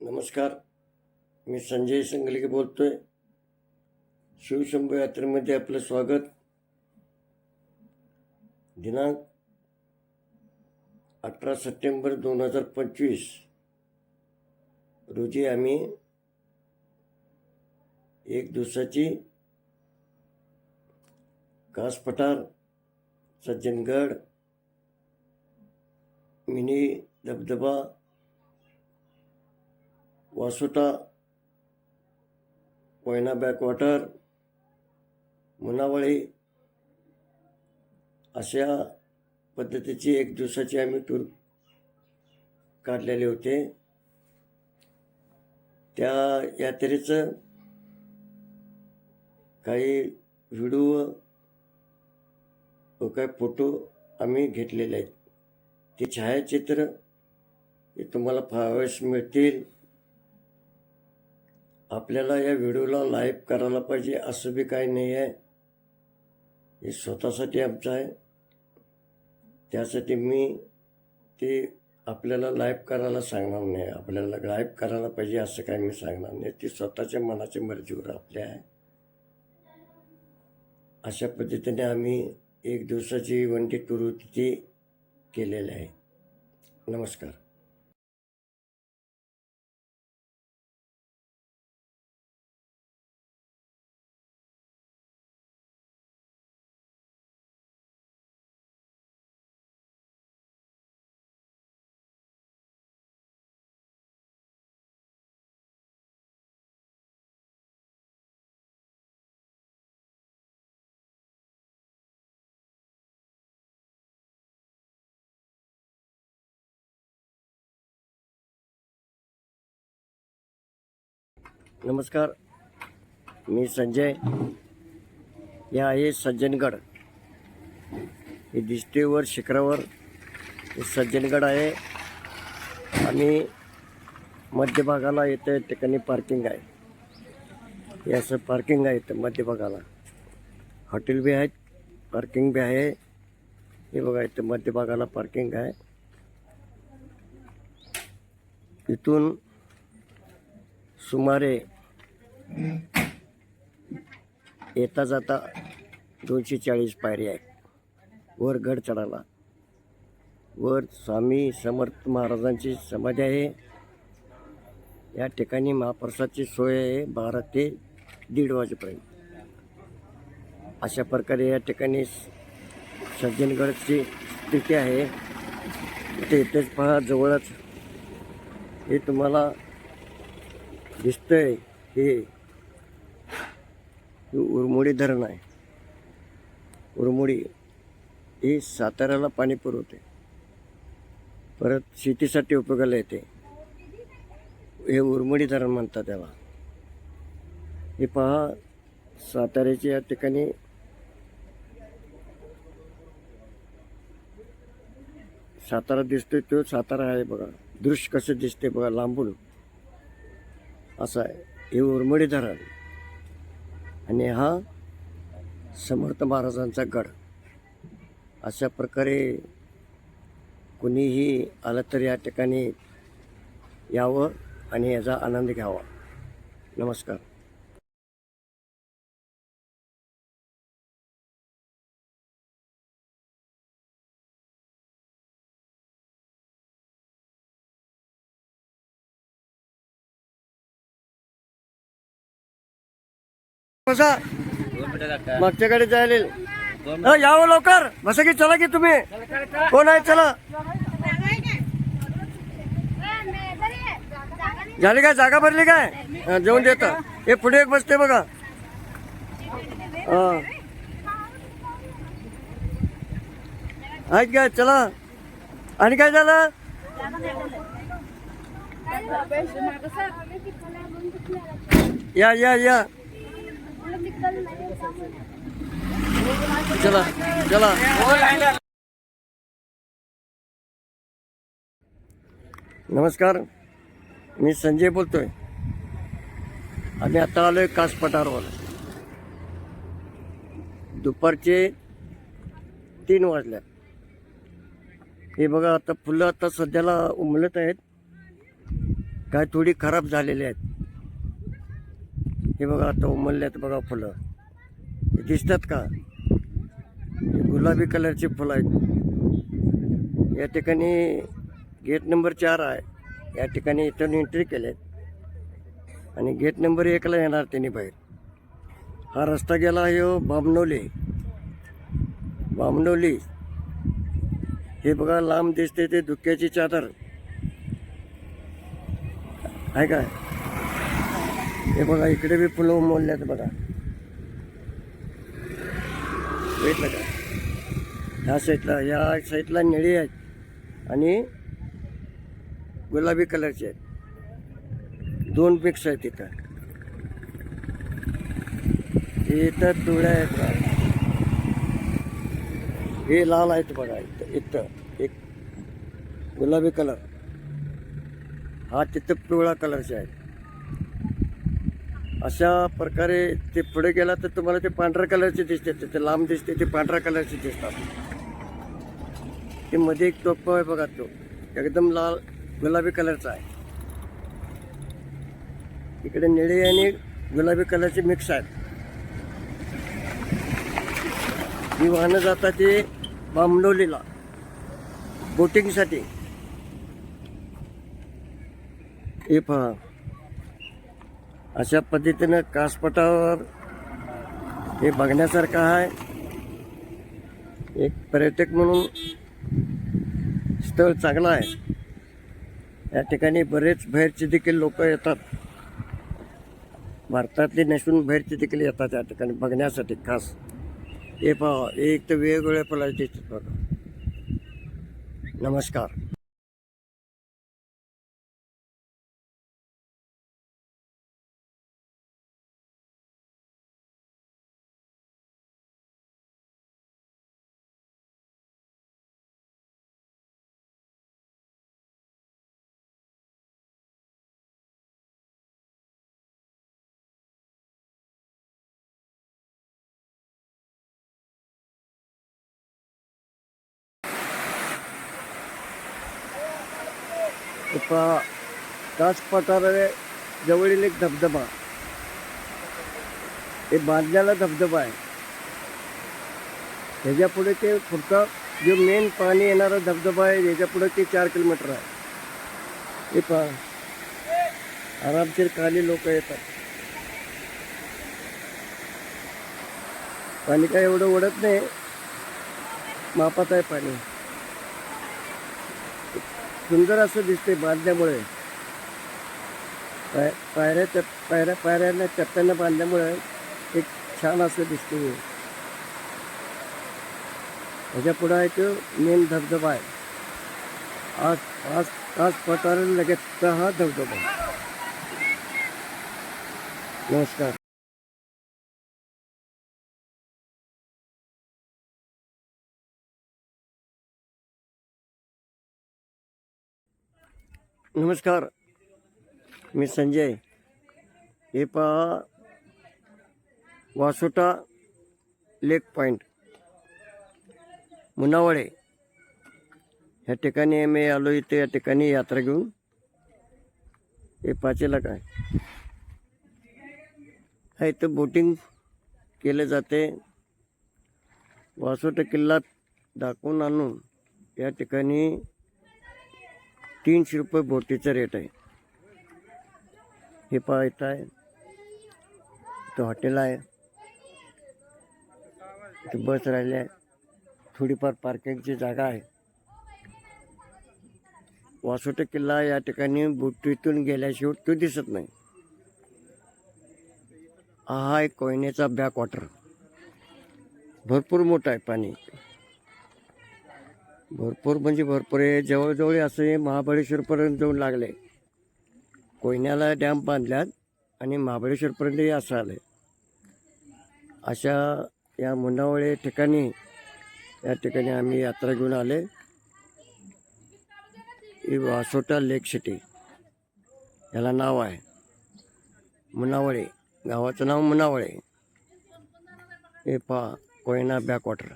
नमस्कार. मी संजय संगलिके बोलतो आहे शिवशंभू यात्रेमध्ये आपलं स्वागत. दिनांक अठरा सप्टेंबर दोन हजार पंचवीस. रोजी आम्ही एक दिवसाची कास पठार सज्जनगड मिनी धबधबा वासुटा कोयना बॅकवॉटर मुनावळी अशा पद्धतीची एक दिवसाची आम्ही टूर काढलेले होते. त्या यात्रेचं काही व्हिडिओ व काही फोटो आम्ही घेतलेले आहेत. ते छायाचित्र हे तुम्हाला पाहावयास मिळतील. आपल्याला या व्हिडिओला लाईक करायला पाहिजे असं बी काही नाही आहे. हे स्वतःसाठी आमचं आहे. त्यासाठी मी ते आपल्याला लाईव्ह करायला सांगणार नाही. आपल्याला लाईव्ह करायला पाहिजे असं काही मी सांगणार नाही. ते स्वतःच्या मनाच्या मर्जीवर आपल्या आहे. अशा पद्धतीने आम्ही एक दिवसाची वन डे टूर होती ती केलेली आहे. नमस्कार. नमस्कार. मी संजय. हे आहे सज्जनगड. हे दिसते शिखरावर हे सज्जनगड आहे. आणि मध्यभागाला येतं या ठिकाणी पार्किंग आहे. हे असं पार्किंग आहे इथं मध्यभागाला हॉटेल बी आहेत पार्किंग बी आहे. हे बघा इथं मध्यभागाला पार्किंग आहे. इथून सुमारे येता जाता दोनशे चाळीस पायरी आहेत. वर गड चढाला. वर स्वामी समर्थ महाराजांची समाधी आहे. या ठिकाणी महाप्रसादची सोय आहे. बारा ते दीड वाजेपर्यंत. अशा प्रकारे या ठिकाणी सज्जनगडची स्थिती आहे. ते इथेच पहा जवळच. हे तुम्हाला दिसतंय. हे उरमोडी धरण आहे. उरमोडी हे साताऱ्याला पाणी पुरवते परत शेतीसाठी उपयोगाला येते. हे उरमोडी धरण म्हणतात त्याला. हे पहा साताऱ्याच्या या ठिकाणी सातारा दिसतोय तो सातारा आहे बघा. दृश्य कसं दिसते बघा लांबून. असं आहे. हे उरमोडी धरण. आणि हा समर्थ महाराजांचा गड. अशा प्रकारे कुणीही आलं तर या ठिकाणी यावं आणि याचा आनंद घ्यावा. नमस्कार. बसा. मागच्याकडे जायला. याव यावं लवकर. बसा की चला की तुम्ही. कोण आहे? चला. झाली काय? जागा भरली काय? जेवण देत. हे पुढे एक बसते बघा. हा आहेत काय? चला. आणि काय झालं? या या या. चला चला. नमस्कार मी संजय बोलतोय. आम्ही आता आलोय कास पठारवर दुपारचे तीन वाजल्या हे बघा आता फुलं आता सध्याला उमलत आहेत. काय थोडी खराब झालेली आहेत. हे बघा आता उमलल्यात बघा फुलं. हे दिसतात का? हे गुलाबी कलरची फुलं आहेत. या ठिकाणी गेट नंबर चार आहे. या ठिकाणी इथून एंट्री केलेत. आणि गेट नंबर एकला येणार त्यांनी बाहेर. हा रस्ता गेला आहे हो बामनोली. बामनोली. हे बघा लांब दिसते ते धुक्याची चादर. आहे का? हे बघा इकडे बी फुलं उमलल्यात बघा. भेटलं का? ह्या साईडला ह्या साईडला निळी आहेत आणि गुलाबी कलरचे आहेत. दोन मिक्स आहेत इथं. इथं पिवळ्या आहेत बघा. हे लाल आहेत बघा इथं इथं. एक गुलाबी कलर. हा तिथं पिवळा कलरचे आहेत अशा प्रकारे ते पुढे गेला तर तुम्हाला ते पांढऱ्या कलरचे दिसते ते लांब दिसते ते पांढऱ्या कलरचे दिसतात. ते मध्ये एक टोप आहे बघा तो. एकदम लाल गुलाबी कलरचा आहे. इकडे निळे आणि गुलाबी कलरचे मिक्स आहेत. ही वाहनं जातात ते बामडोलीला. बोटिंगसाठी हे पहा. अशा पद्धतीनं कासपटावर हे बघण्यासारखं आहे. एक पर्यटक म्हणून स्थळ चांगलं आहे. या ठिकाणी बरेच बाहेरचे देखील लोक येतात. भारतातले नसून बाहेरचे देखील येतात या ठिकाणी बघण्यासाठी. खास हे पहा एक तर वेगवेगळ्या फुलाचे बघा. नमस्कार. पहा कास पठारा जवळील एक धबधबा. हे बांधलेला धबधबा आहे. त्याच्या पुढे ते फक्त जो मेन पाणी येणारा धबधबा आहे ह्याच्यापुढे ते चार किलोमीटर आहे. हे पहा. आरामशीर खाली लोक येतात. पाणी काय एवढं ओढत नाही. मापात आहे पाणी. सुंदर असं दिसते बांधल्यामुळे. पाय पायऱ्या चप पायऱ्या पायऱ्यांना चप्प्यांना बांधल्यामुळे एक छान असं दिसते त्याच्या पुढं आहे तो मेन धबधबा आहे. आज आज आज पटार लगेच हा धबधबा. नमस्कार. नमस्कार. मी संजय. हे पहा. Vasota lake point Munawale. ह्या ठिकाणी मी आलो इथे या ठिकाणी यात्रा घेऊन. हे पाचेला काय? हा इथं बोटिंग केलं जाते. वासोटा किल्ला दाखवून आणून या ठिकाणी तीनशे रुपये बोटीचा रेट आहे. हे पाहत आहे. तो हॉटेल आहे. इथं बस राहिली आहे. थोडीफार पार्किंगची जागा आहे. वासोटा किल्ला या ठिकाणी बोटीतून गेल्याशिवाय तो दिसत नाही. हा एक कोयनेचा बॅक वॉटर भरपूर मोठा आहे पाणी. भरपूर म्हणजे भरपूर आहे. जवळजवळ असं हे महाबळेश्वरपर्यंत जाऊन लागले कोयन्याला डॅम बांधल्यात आणि महाबळेश्वरपर्यंतही असं आलं अशा या मुंडावळे ठिकाणी या ठिकाणी आम्ही यात्रा घेऊन आले ही वासोटा लेक सिटी याला नाव आहे. मुनावळे गावाचं नाव मुनावळे. हे पहा कोयना बॅकवॉटर.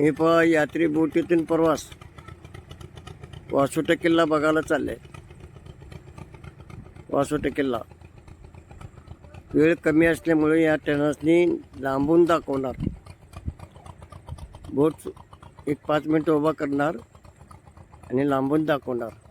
हे पहा यात्री बोटीतून प्रवास. वासोटा किल्ला बघायला चालले. वासोटा किल्ला. वेळ कमी असल्यामुळे या ट्रेनसनी लांबून दाखवणार. बोट एक पाच मिनटं उभा करणार आणि लांबून दाखवणार.